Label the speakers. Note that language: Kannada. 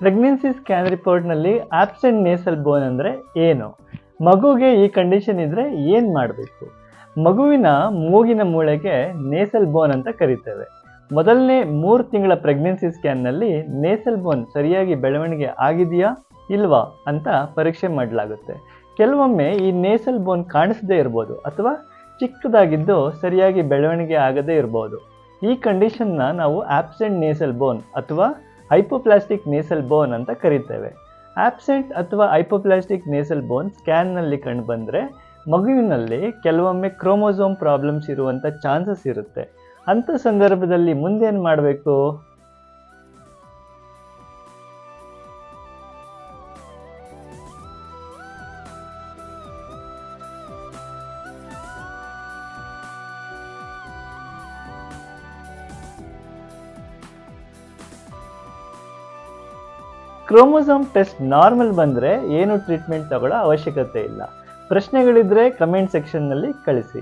Speaker 1: ಪ್ರೆಗ್ನೆನ್ಸಿ ಸ್ಕ್ಯಾನ್ ರಿಪೋರ್ಟ್ನಲ್ಲಿ ಆಬ್ಸೆಂಟ್ ನೇಸಲ್ ಬೋನ್ ಅಂದರೆ ಏನು? ಮಗುಗೆ ಈ ಕಂಡೀಷನ್ ಇದ್ದರೆ ಏನು ಮಾಡಬೇಕು? ಮಗುವಿನ ಮೂಗಿನ ಮೂಳೆಗೆ ನೇಸಲ್ ಬೋನ್ ಅಂತ ಕರೀತೇವೆ. ಮೊದಲನೇ ಮೂರು ತಿಂಗಳ ಪ್ರೆಗ್ನೆನ್ಸಿ ಸ್ಕ್ಯಾನ್ನಲ್ಲಿ ನೇಸಲ್ ಬೋನ್ ಸರಿಯಾಗಿ ಬೆಳವಣಿಗೆ ಆಗಿದೆಯಾ ಇಲ್ವಾ ಅಂತ ಪರೀಕ್ಷೆ ಮಾಡಲಾಗುತ್ತೆ. ಕೆಲವೊಮ್ಮೆ ಈ ನೇಸಲ್ ಬೋನ್ ಕಾಣಿಸದೇ ಇರ್ಬೋದು ಅಥವಾ ಚಿಕ್ಕದಾಗಿದ್ದು ಸರಿಯಾಗಿ ಬೆಳವಣಿಗೆ ಆಗದೇ ಇರ್ಬೋದು. ಈ ಕಂಡೀಷನ್ನ ನಾವು ಆಬ್ಸೆಂಟ್ ನೇಸಲ್ ಬೋನ್ ಅಥವಾ ಹೈಪೋಪ್ಲಾಸ್ಟಿಕ್ ನೇಸಲ್ ಬೋನ್ ಅಂತ ಕರಿತೇವೆ. ಆಬ್ಸೆಂಟ್ ಅಥವಾ ಹೈಪೋಪ್ಲಾಸ್ಟಿಕ್ ನೇಸಲ್ ಬೋನ್ ಸ್ಕ್ಯಾನ್ನಲ್ಲಿ ಕಂಡುಬಂದರೆ ಮಗುವಿನಲ್ಲಿ ಕೆಲವೊಮ್ಮೆ ಕ್ರೋಮೋಸೋಮ್ ಪ್ರಾಬ್ಲಮ್ಸ್ ಇರುವಂಥ ಚಾನ್ಸಸ್ ಇರುತ್ತೆ. ಅಂಥ ಸಂದರ್ಭದಲ್ಲಿ ಮುಂದೇನು ಮಾಡಬೇಕು? ಕ್ರೋಮೋಸೋಮ್ ಟೆಸ್ಟ್ ನಾರ್ಮಲ್ ಬಂದರೆ ಏನು ಟ್ರೀಟ್ಮೆಂಟ್ ತಗೊಳ್ಳೋ ಅವಶ್ಯಕತೆ ಇಲ್ಲ. ಪ್ರಶ್ನೆಗಳಿದ್ದರೆ ಕಮೆಂಟ್ ಸೆಕ್ಷನ್ನಲ್ಲಿ ಕಳಿಸಿ.